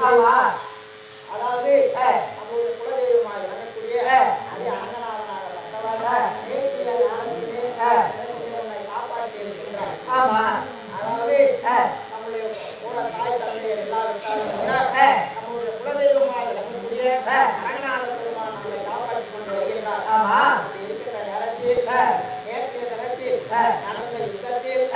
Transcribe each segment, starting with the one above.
அல்லவா அதாவது நம்முடைய குலதெய்வமாக இறங்கக்கூடிய அதே அரங்கநாதனாக பட்டவராக நேர்த்தியை காப்பாற்றி இருக்கின்றார். ஆமா. அதாவது நம்முடைய கூட தாய் தந்தை எல்லாவற்றாலும் நம்முடைய குலதெய்வமாக இறங்கக்கூடிய அரங்கநாத நம்மளை காப்பாற்றிக் கொண்டு வருகின்றார். ஆமா. இருக்கின்ற நேரத்தில் நேற்றைய தினத்தில் நடந்த யுத்தத்தில்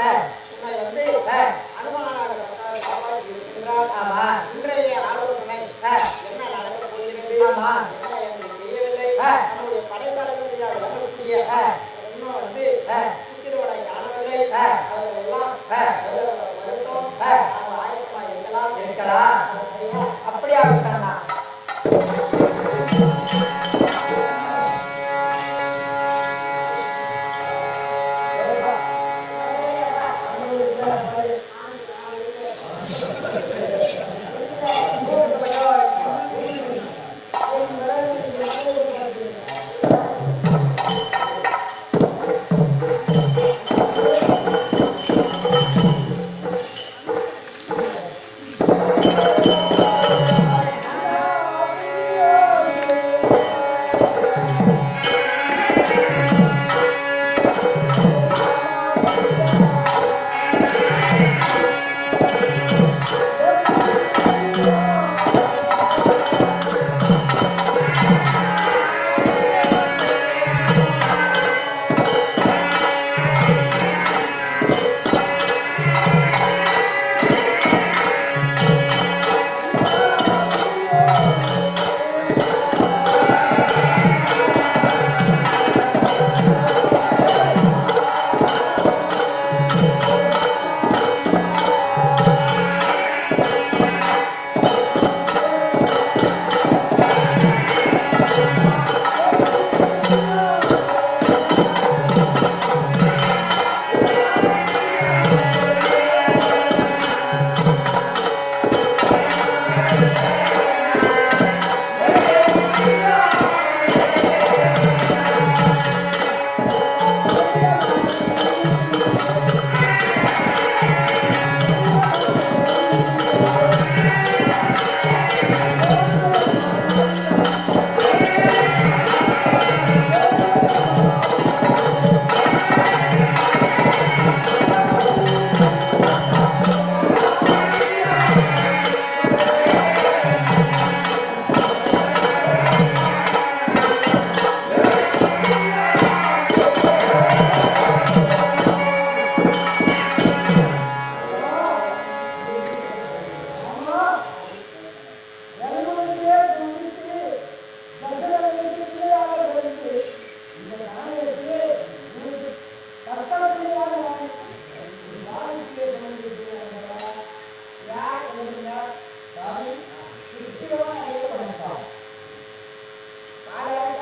Música അറിയുന്നില്ല കാര്യം സൃഷ്ടിപരമായി അറിയപ്പെടുന്നതാണ് കാലാവസ്ഥ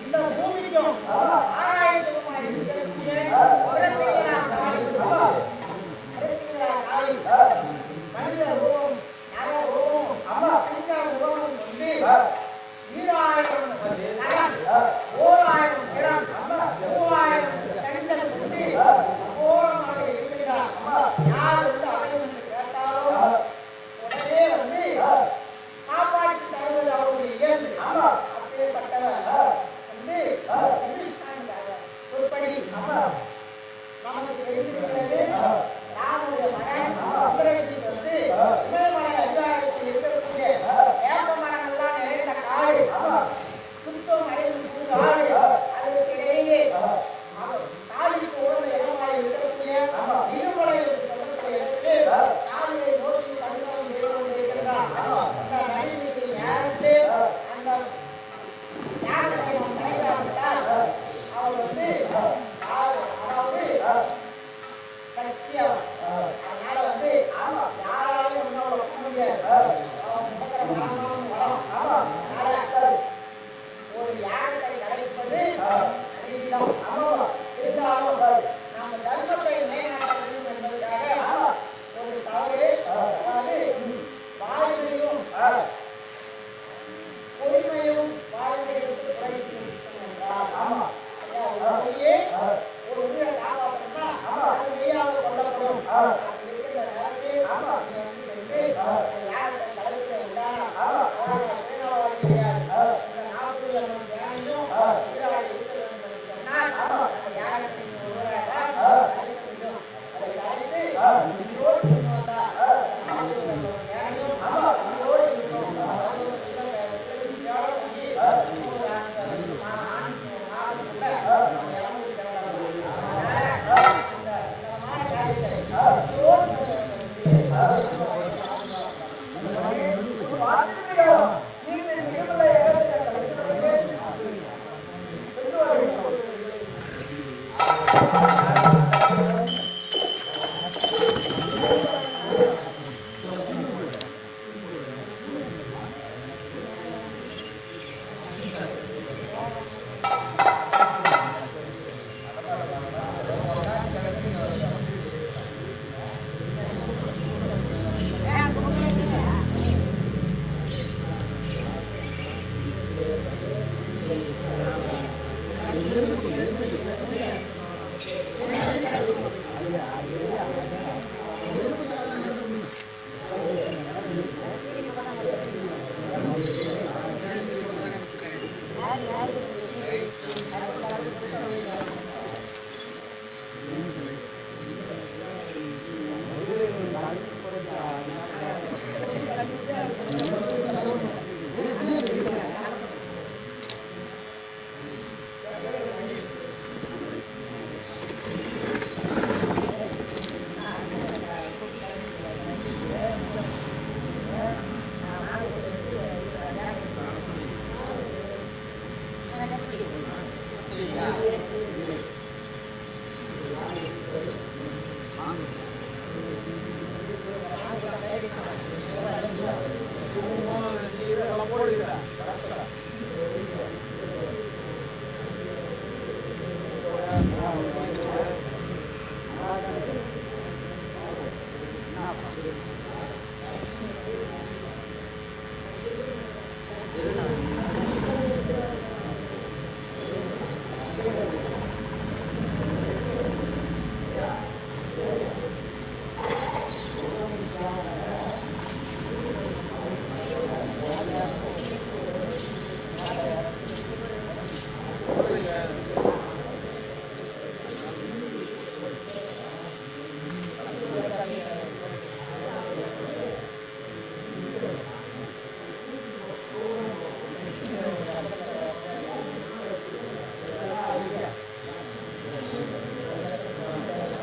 இந்த இந்த 好。